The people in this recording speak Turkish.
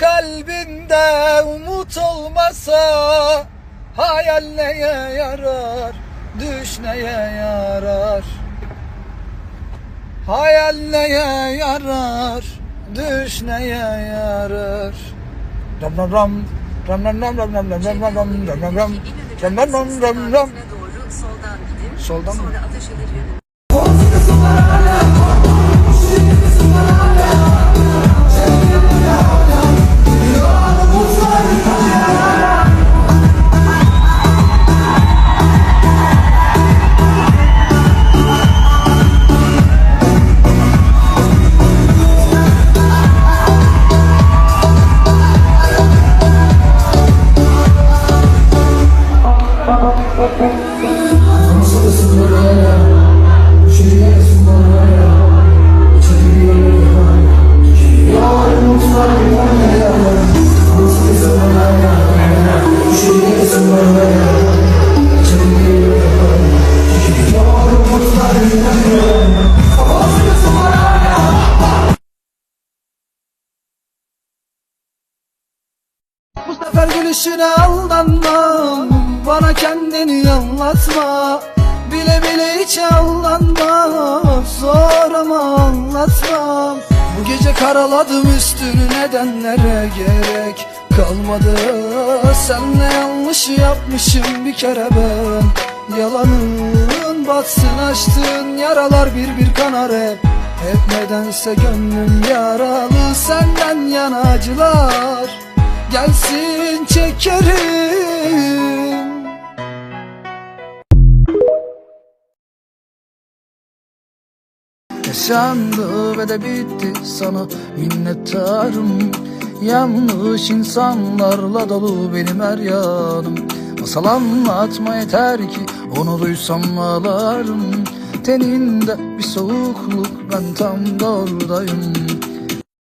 kalbinde umut olmasa Hayal neye yarar Düş neye yarar Hayal neye yarar Düş neye yarar Ram ram ram Ram ram ram ram ram ram ram ram ram ram ram ram Ram ram ram ram. Soldan mı? Bu sefer gülüşüne aldanma. Kendini anlatma. Bile bile hiç aldanma. Zor ama anlatmam Bu gece karaladım üstünü. Nedenlere gerek kalmadı. Senle yanlış yapmışım bir kere ben. Yalanın batsın açtığın yaralar bir bir kanar hep. Hep nedense gönlüm yaralı. Senden yana acılar Gelsin çekerim Yaşandı ve de bitti sana minnettarım. Yanlış insanlarla dolu benim her yanım. Masal anlatma yeter ki onu duysam ağlarım. Teninde bir soğukluk ben tam da oradayım